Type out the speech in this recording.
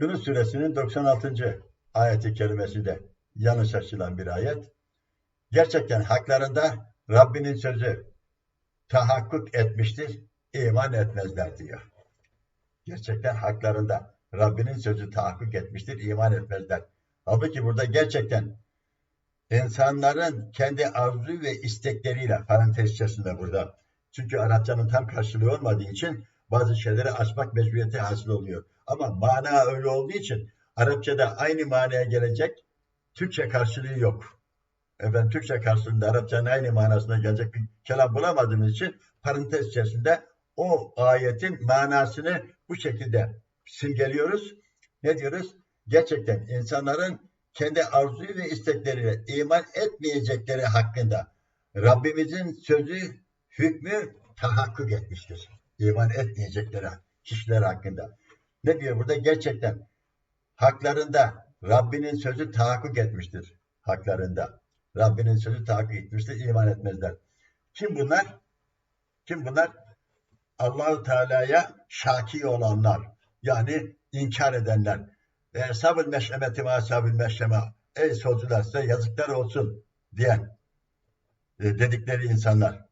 Yunus suresinin 96. ayeti kerimesi de yanlış açılan bir ayet. Gerçekten haklarında Rabbinin sözü tahakkuk etmiştir, iman etmezler diyor. Gerçekten haklarında Rabbinin sözü tahakkuk etmiştir, iman etmezler. Halbuki burada gerçekten insanların kendi arzu ve istekleriyle parantez içerisinde burada. Çünkü Arapçanın tam karşılığı olmadığı için bazı şeyleri açmak mecburiyeti hasıl oluyor. Ama mana öyle olduğu için Arapçada aynı manaya gelecek Türkçe karşılığı yok. Efendim Türkçe karşılığında Arapçanın aynı manasına gelecek bir kelam bulamadığımız için parantez içerisinde o ayetin manasını bu şekilde simgeliyoruz. Ne diyoruz? Gerçekten insanların kendi arzu ve istekleriyle iman etmeyecekleri hakkında Rabbimizin sözü, hükmü tahakkuk etmiştir. İman etmeyecekleri kişiler hakkında. Ne diyor burada? Gerçekten haklarında Rabbinin sözü tahakkuk etmiştir. Haklarında. Rabbinin sözü tahakkuk etmiştir. iman etmezler. Kim bunlar? Kim bunlar? Allahu Teala'ya şaki olanlar. Yani inkar edenler. Eshab-ül meşemeti ve ashab-ül meşeme ey solcular size yazıklar olsun diyen e, dedikleri insanlar.